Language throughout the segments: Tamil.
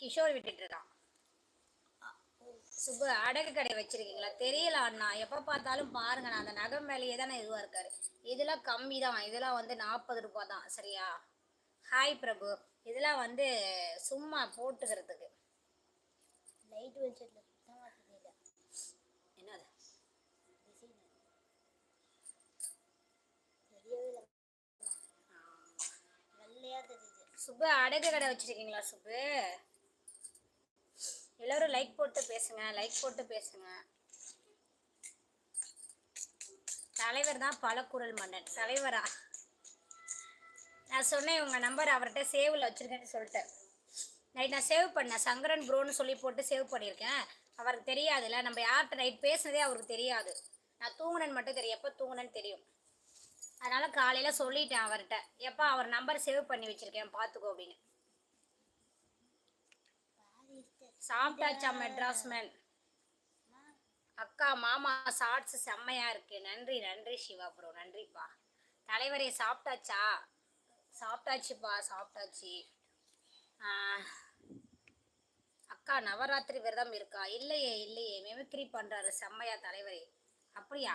கிஷோர் விட்டுட்டு இருக்கான். சுப்பு அடகு கடை வச்சிருக்கீங்களா? தெரியல அண்ணா. எப்போ பார்த்தாலும் பாருங்கண்ணா அந்த நகை மேலேயே தானே இதுவாக இருக்காரு. இதெல்லாம் கம்மி தான் இதெல்லாம் வந்து நாற்பது ரூபா தான் சரியா? ஹாய் பிரபு. இதெல்லாம் வந்து சும்மா போட்டுக்கிறதுக்கு. லைட் வெளிச்சத்தில் சுப்பு அடகு கடை வச்சிருக்கீங்களா சுப்பு? எல்லாரும் லைக் போட்டு பேசுங்க லைக் போட்டு பேசுங்க. தலைவர் தான் பலக்குரல் மன்னன் தலைவரா? நான் சொன்னேன் உங்கள் நம்பர் அவர்கிட்ட சேவில் வச்சுருக்கேன்னு சொல்லிட்டேன். நைட் நான் சேவ் பண்ணேன் சங்கரன் ப்ரோன்னு சொல்லி போட்டு சேவ் பண்ணியிருக்கேன். அவருக்கு தெரியாதுல்ல நம்ம யார்கிட்ட நைட் பேசுனதே அவருக்கு தெரியாது. நான் தூங்குனேன்னு மட்டும் தெரியும் எப்போ தூங்குனேன்னு தெரியும். அதனால் காலையில் சொல்லிட்டேன் அவர்கிட்ட. எப்போ அவர் நம்பர் சேவ் பண்ணி வச்சுருக்கேன் பார்த்துக்கோ அப்படின்னு. சாப்பிட்டாச்சா மெட்ராஸ் மேன் அக்கா மாமா ஷார்ட்ஸ் செம்மையாக இருக்குது நன்றி நன்றி சிவா ப்ரோ நன்றிப்பா. தலைவரே சாப்பிட்டாச்சா? சாப்பிட்டாச்சுப்பா சாப்பிட்டாச்சு. அக்கா நவராத்திரி விரதம் இருக்கா? இல்லையே இல்லையே. மெமிக்ரி பண்ணுறாரு செம்மையா தலைவரே. அப்படியா?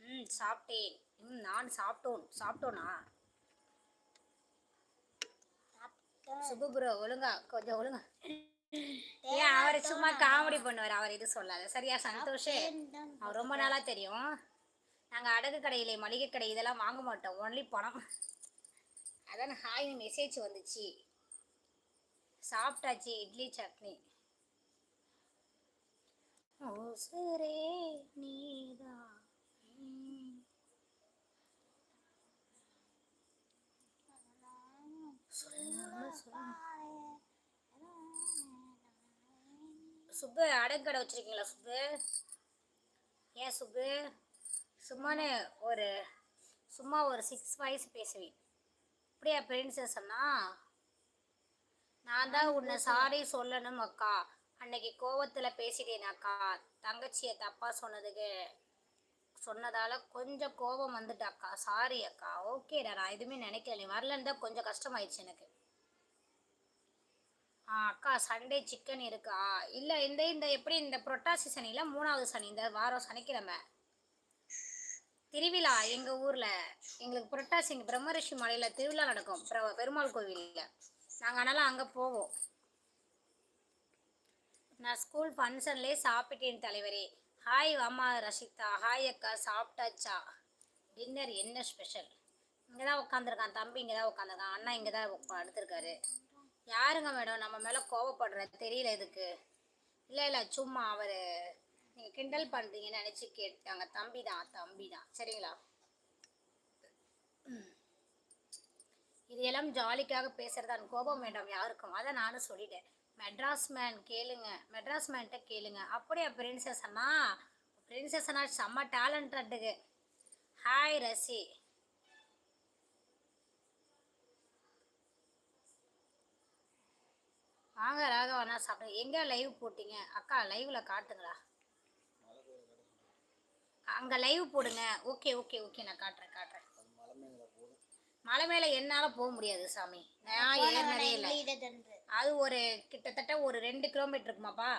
ம் சாப்பிட்டேன். ம் நான் சாப்பிட்டோன் சாப்பிட்டோனா சாப்பிட்டேன் சுபு ப்ரோ ஒழுங்கா கொஞ்சம் ஒழுங்கா. ஏன் அவர் சும்மா காமெடி பண்ணுவார் அவர் இது சொல்லாத. சரியா சந்தோஷ்? அவர் ரொம்ப நாளா தெரியும். நாங்கள் அடகு கடையிலே மளிகை கடை இதெல்லாம் வாங்க மாட்டோம். ஒன்லி பணம். அதான் ஹாய் மெசேஜ் வந்துச்சு. சாப்பிட்டாச்சு இட்லி சட்னி. ஓசரே நீதான். சுப்பு அடங்கடை வச்சுருக்கீங்களா வச்சிருக்கீங்களா சுப்பு? ஏன் சுப்பு? சும்மானே ஒரு சும்மா ஒரு சிக்ஸ் வயசு பேசுவேன். அப்படியா பிரின்சஸ் அண்ணா? நான் தான் உன்னை சாரி சொல்லணும் அக்கா. அன்னைக்கு கோவத்தில் பேசிட்டேன் அக்கா. தங்கச்சியை தப்பாக சொன்னதுக்கு சொன்னதால் கொஞ்சம் கோபம் வந்துட்டாக்கா சாரி அக்கா. ஓகேடா நான் எதுவுமே நினைக்கல. நீ வரலன்னு தான் கொஞ்சம் கஷ்டமாயிடுச்சு எனக்கு. அக்கா சண்டே சிக்கன் இருக்கா? இல்லை இந்த இந்த எப்படி இந்த புரட்டாசி சனியில் மூணாவது சனி இந்த வாரம் சனிக்கிழமை? திருவிழா எங்கள் ஊரில். எங்களுக்கு புரட்டாசி இங்கே பிரம்மரிஷி மலையில் திருவிழா நடக்கும். பிர- பெருமாள் கோவிலில். நாங்கள் அதனால் அங்கே போவோம். நான் ஸ்கூல் ஃபங்க்ஷன்லேயே சாப்பிட்டேன் தலைவரே. ஹாய் அம்மா ரஷிதா ஹாய் அக்கா சாப்பிட்டாச்சா? டின்னர் என்ன ஸ்பெஷல் இங்கே தான் உட்காந்துருக்கான் தம்பி இங்கே தான் உட்காந்துருக்கான் அண்ணா இங்கே தான் எடுத்திருக்காரு யாருங்க மேடம் நம்ம மேலே கோவப்படுற? தெரியல இதுக்கு இல்லை இல்லை சும்மா அவர். நீங்கள் கிண்டல் பண்ணுறீங்கன்னு நினச்சி கேட்டாங்க. தம்பி தான் தம்பி தான் சரிங்களா? ம். இது எல்லாம் ஜாலிக்காக பேசுகிறதான் கோபம் மேடம் யாருக்கும். அதை நானும் சொல்லிட்டேன். மெட்ராஸ் மேன் கேளுங்க. மெட்ராஸ் மேன்கிட்ட கேளுங்க. அப்படியா பிரின்சஸ் அண்ணா? பிரின்சஸ் அண்ணா செம்ம டேலண்டட்டுக்கு ஹாய் ரசி. வாங்க ராகவண்ணா சாப்பிடுங்க எங்கே லைவ் போட்டீங்க? அக்கா லைவில் காட்டுங்களா? அங்கே லைவ் போடுங்க. ஓகே ஓகே ஓகே நான் காட்டுறேன் காட்டுறேன். மலை மேலே என்னால் போக முடியாது சாமி. நான் ஏறினதே இல்லை. அது ஒரு கிட்டத்தட்ட ஒரு ரெண்டு கிலோமீட்டர் இருக்குமாப்பா?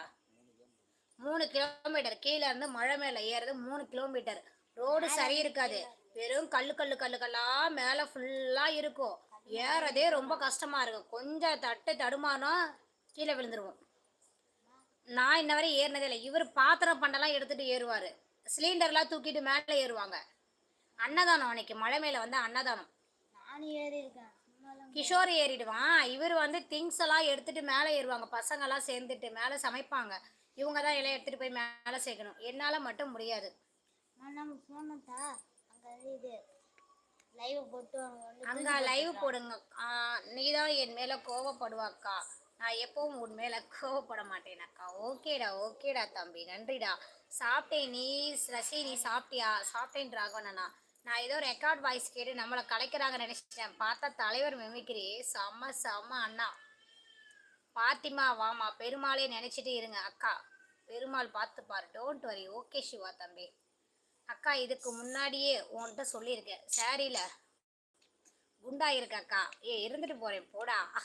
மூணு கிலோமீட்டர் கீழே இருந்து மழை மேலே ஏறுறது மூணு கிலோமீட்டர் ரோடு சரி இருக்காது. வெறும் கல்லு கல்லு கல்லு கல்லா மேலே ஃபுல்லாக இருக்கும். ஏறதே ரொம்ப கஷ்டமா இருக்கும். கொஞ்சம் தட்டு தடுமானோ கீழே விழுந்துருவோம். நான் இன்ன வரை ஏறினதே இல்லை. இவர் பாத்திரம் பண்டெல்லாம் எடுத்துட்டு ஏறுவார். சிலிண்டர்லாம் தூக்கிட்டு மேலே ஏறுவாங்க. அன்னதானம் அன்னைக்கு. மழை மேலே வந்து அன்னதானம். கிஷோர் ஏறிடுவான். இவர் வந்து திங்ஸ் எல்லாம் எடுத்துட்டு மேலே ஏறுவாங்க. பசங்கெல்லாம் சேர்ந்துட்டு மேலே சமைப்பாங்க. இவங்க தான் எல்லாம் எடுத்துட்டு போய் மேலே சேர்க்கணும். என்னால் மட்டும் முடியாது. அங்கே லைவ் போடுங்க. நீ தான் என் மேலே கோவப்படுவாக்கா. நான் எப்பவும் உன் மேலே கோவப்பட மாட்டேன் அக்கா. ஓகேடா ஓகேடா தம்பி. நன்றிடா. சாப்பிட்டேன் நீ ரசி நீ சாப்பிட்டியா? சாப்பிட்டேன் அண்ணா. நான் ஏதோ ரெக்கார்ட் வாய்ஸ் கேட்டு நம்மளை கலைக்கிறாங்க நினைச்சிட்டேன். பார்த்தா தலைவர் மிமிக்கிறே செம்ம செம்ம அண்ணா. பாத்திமா வாமா. பெருமாளே நினைச்சிட்டு இருங்க அக்கா. பெருமாள் பார்த்துப்பார் டோன்ட் வரி ஓகே சிவா தம்பி. அக்கா இதுக்கு முன்னாடியே உன்கிட்ட சொல்லியிருக்கேன். சாரியில் குண்டா இருக்க அக்கா. ஏ இருந்துட்டு போறேன். போடா.